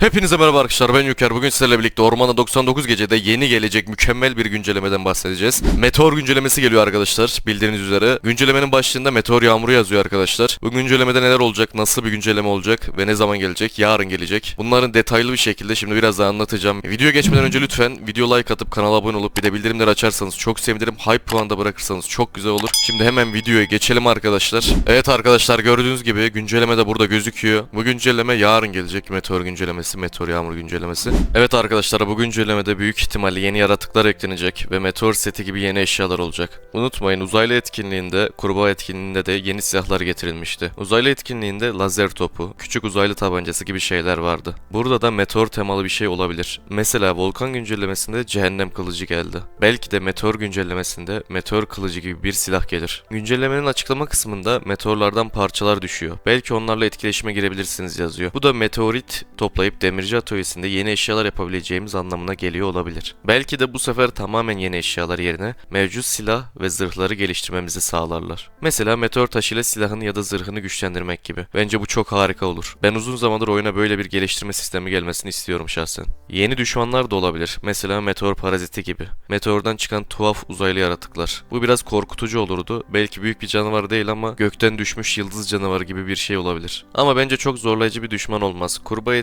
Hepinize merhaba arkadaşlar ben Yüker. Bugün sizlerle birlikte Ormana 99 gecede yeni gelecek mükemmel bir güncellemeden bahsedeceğiz. Meteor güncellemesi geliyor arkadaşlar bildiğiniz üzere. Güncellemenin başlığında meteor yağmuru yazıyor arkadaşlar. Bu güncellemede neler olacak, nasıl bir güncelleme olacak ve ne zaman gelecek? Yarın gelecek. Bunların detaylı bir şekilde şimdi biraz daha anlatacağım. Videoya geçmeden önce lütfen video like atıp kanala abone olup bir de bildirimleri açarsanız çok sevinirim. Hype puanı da bırakırsanız çok güzel olur. Şimdi hemen videoya geçelim arkadaşlar. Evet arkadaşlar gördüğünüz gibi güncelleme de burada gözüküyor. Bu güncelleme yarın gelecek meteor güncellemesi, meteor yağmur güncellemesi. Evet arkadaşlar bu güncellemede büyük ihtimalle yeni yaratıklar eklenecek ve meteor seti gibi yeni eşyalar olacak. Unutmayın uzaylı etkinliğinde, kurbağa etkinliğinde de yeni silahlar getirilmişti. Uzaylı etkinliğinde lazer topu, küçük uzaylı tabancası gibi şeyler vardı. Burada da meteor temalı bir şey olabilir. Mesela volkan güncellemesinde cehennem kılıcı geldi. Belki de meteor güncellemesinde meteor kılıcı gibi bir silah gelir. Güncellemenin açıklama kısmında meteorlardan parçalar düşüyor. Belki onlarla etkileşime girebilirsiniz yazıyor. Bu da meteorit toplayıp demirci atölyesinde yeni eşyalar yapabileceğimiz anlamına geliyor olabilir. Belki de bu sefer tamamen yeni eşyalar yerine mevcut silah ve zırhları geliştirmemizi sağlarlar. Mesela meteor taşıyla silahını ya da zırhını güçlendirmek gibi. Bence bu çok harika olur. Ben uzun zamandır oyuna böyle bir geliştirme sistemi gelmesini istiyorum şahsen. Yeni düşmanlar da olabilir. Mesela meteor paraziti gibi. Meteordan çıkan tuhaf uzaylı yaratıklar. Bu biraz korkutucu olurdu. Belki büyük bir canavar değil ama gökten düşmüş yıldız canavarı gibi bir şey olabilir. Ama bence çok zorlayıcı bir düşman olmaz. Kurbağa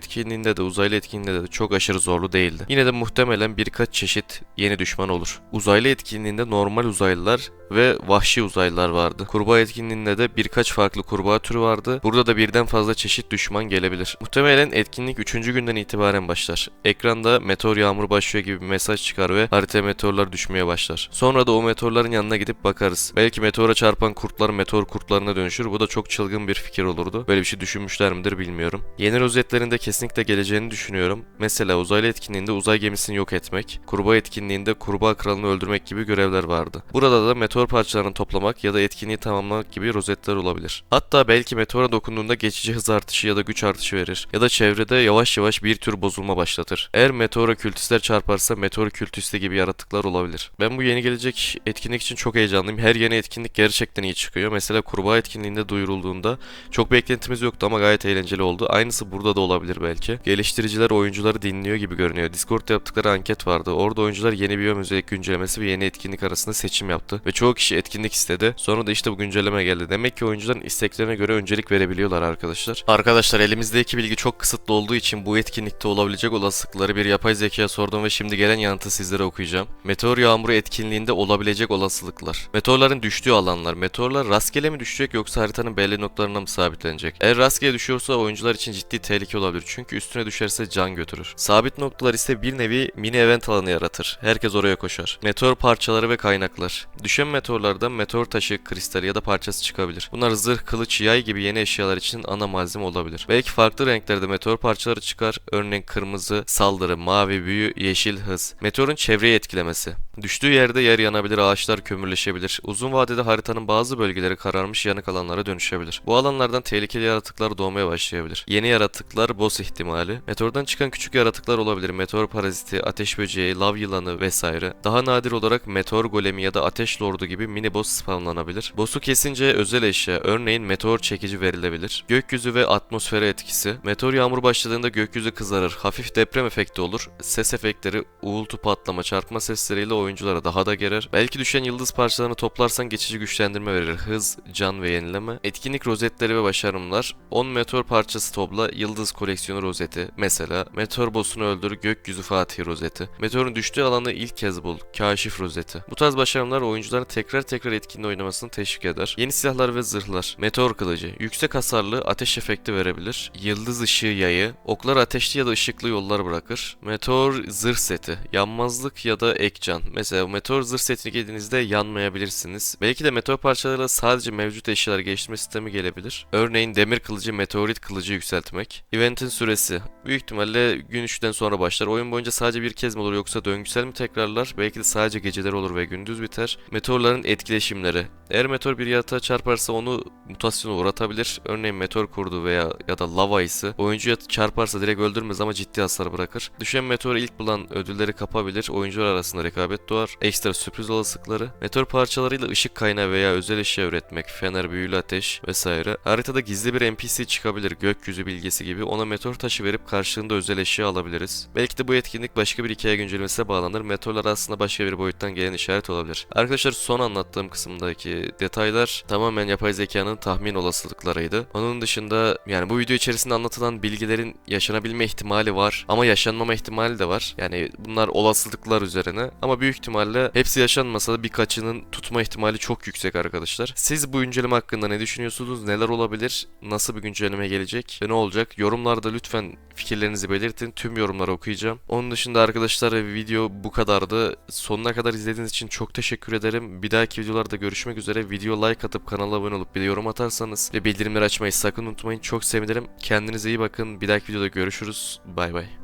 etkinliğinde de uzaylı etkinliğinde de çok aşırı zorlu değildi. Yine de muhtemelen birkaç çeşit yeni düşman olur. Uzaylı etkinliğinde normal uzaylılar ve vahşi uzaylılar vardı. Kurbağa etkinliğinde de birkaç farklı kurbağa türü vardı. Burada da birden fazla çeşit düşman gelebilir. Muhtemelen etkinlik 3. günden itibaren başlar. Ekranda meteor yağmuru başlıyor gibi bir mesaj çıkar ve haritaya meteorlar düşmeye başlar. Sonra da o meteorların yanına gidip bakarız. Belki meteora çarpan kurtlar meteor kurtlarına dönüşür. Bu da çok çılgın bir fikir olurdu. Böyle bir şey düşünmüşler midir bilmiyorum. Yeni rozetlerinde kesinlikle geleceğini düşünüyorum. Mesela uzaylı etkinliğinde uzay gemisini yok etmek, kurbağa etkinliğinde kurbağa kralını öldürmek gibi görevler vardı. Burada da meteor parçalarını toplamak ya da etkinliği tamamlamak gibi rozetler olabilir. Hatta belki meteora dokunduğunda geçici hız artışı ya da güç artışı verir. Ya da çevrede yavaş yavaş bir tür bozulma başlatır. Eğer meteora kültistler çarparsa meteor kültisti gibi yaratıklar olabilir. Ben bu yeni gelecek etkinlik için çok heyecanlıyım. Her yeni etkinlik gerçekten iyi çıkıyor. Mesela kurbağa etkinliğinde duyurulduğunda çok beklentimiz yoktu ama gayet eğlenceli oldu. Aynısı burada da olabilir belki. Geliştiriciler oyuncuları dinliyor gibi görünüyor. Discord'da yaptıkları anket vardı. Orada oyuncular yeni biyom özellik güncellemesi ve yeni etkinlik arasında seçim yaptı. Ve çoğu kişi etkinlik istedi. Sonra da işte bu güncelleme geldi. Demek ki oyuncuların isteklerine göre öncelik verebiliyorlar arkadaşlar. Arkadaşlar elimizdeki bilgi çok kısıtlı olduğu için bu etkinlikte olabilecek olasılıkları bir yapay zekaya sordum ve şimdi gelen yanıtı sizlere okuyacağım. Meteor yağmuru etkinliğinde olabilecek olasılıklar. Meteorların düştüğü alanlar. Meteorlar rastgele mi düşecek yoksa haritanın belli noktalarına mı sabitlenecek? Eğer rastgele düşüyorsa oyuncular için ciddi tehlike olabilir. Çünkü üstüne düşerse can götürür. Sabit noktalar ise bir nevi mini event alanı yaratır. Herkes oraya koşar. Meteor parçaları ve kaynaklar. Düşen meteorlardan meteor taşı, kristali ya da parçası çıkabilir. Bunlar zırh, kılıç, yay gibi yeni eşyalar için ana malzeme olabilir. Belki farklı renklerde meteor parçaları çıkar. Örneğin kırmızı, saldırı, mavi, büyü, yeşil, hız. Meteorun çevreyi etkilemesi. Düştüğü yerde yer yanabilir, ağaçlar kömürleşebilir. Uzun vadede haritanın bazı bölgeleri kararmış yanık alanlara dönüşebilir. Bu alanlardan tehlikeli yaratıklar doğmaya başlayabilir. Yeni yaratıklar boss ihtimali. Meteordan çıkan küçük yaratıklar olabilir. Meteor paraziti, ateş böceği, lav yılanı vesaire. Daha nadir olarak meteor golemi ya da ateş lordu gibi mini boss spawnlanabilir. Boss'u kesince özel eşya, örneğin meteor çekici verilebilir. Gökyüzü ve atmosfere etkisi. Meteor yağmur başladığında gökyüzü kızarır. Hafif deprem efekti olur. Ses efektleri, uğultu patlama, çarpma sesleriyle oyunculara daha da gerer. Belki düşen yıldız parçalarını toplarsan geçici güçlendirme verir. Hız, can ve yenileme. Etkinlik rozetleri ve başarımlar. 10 meteor parçası topla yıldız koleksiyonu rozeti. Mesela meteor boss'unu öldür gökyüzü Fatih rozeti. Meteorun düştüğü alanı ilk kez bul. Kaşif rozeti. Bu tarz başarımlar oyuncuların tekrar tekrar etkinliği oynamasını teşvik eder. Yeni silahlar ve zırhlar. Meteor kılıcı. Yüksek hasarlı ateş efekti verebilir. Yıldız ışığı yayı. Oklar ateşli ya da ışıklı yollar bırakır. Meteor zırh seti. Yanmazlık ya da ek can. Mesela meteor zırh setini giydiğinizde yanmayabilirsiniz. Belki de meteor parçalarıyla sadece mevcut eşyalar geliştirme sistemi gelebilir. Örneğin demir kılıcı, meteorit kılıcı yükseltmek. Eventin süresi. Büyük ihtimalle gün 3'ten sonra başlar. Oyun boyunca sadece bir kez mi olur yoksa döngüsel mi tekrarlar? Belki de sadece geceler olur ve gündüz biter. Meteorların etkileşimleri. Eğer meteor bir yaratığa çarparsa onu mutasyona uğratabilir. Örneğin meteor kurdu veya ya da lava ayısı oyuncuya çarparsa direkt öldürmez ama ciddi hasar bırakır. Düşen meteoru ilk bulan ödülleri kapabilir. Oyuncular arasında rekabet doğar. Ekstra sürpriz olasılıkları. Meteor parçalarıyla ışık kaynağı veya özel eşya üretmek. Fener, büyülü ateş vesaire. Haritada gizli bir NPC çıkabilir. Gökyüzü bilgisi gibi. Ona meteor taşı verip karşılığında özel eşya alabiliriz. Belki de bu etkinlik başka bir hikaye güncellemesine bağlanır. Meteorlar aslında başka bir boyuttan gelen işaret olabilir. Arkadaşlar son anlattığım kısımdaki detaylar tamamen yapay zekanın tahmin olasılıklarıydı. Onun dışında yani bu video içerisinde anlatılan bilgilerin yaşanabilme ihtimali var ama yaşanmama ihtimali de var. Yani bunlar olasılıklar üzerine ama büyük ihtimalle hepsi yaşanmasa da birkaçının tutma ihtimali çok yüksek arkadaşlar. Siz bu güncelleme hakkında ne düşünüyorsunuz? Neler olabilir? Nasıl bir güncelleme gelecek? Ve ne olacak? Yorumlarda lütfen fikirlerinizi belirtin. Tüm yorumları okuyacağım. Onun dışında arkadaşlar video bu kadardı. Sonuna kadar izlediğiniz için çok teşekkür ederim. Bir dahaki videolarda görüşmek üzere. Video like atıp kanala abone olup bir de yorum atarsanız ve bildirimleri açmayı sakın unutmayın. Çok sevinirim. Kendinize iyi bakın. Bir dahaki videoda görüşürüz. Bay bay.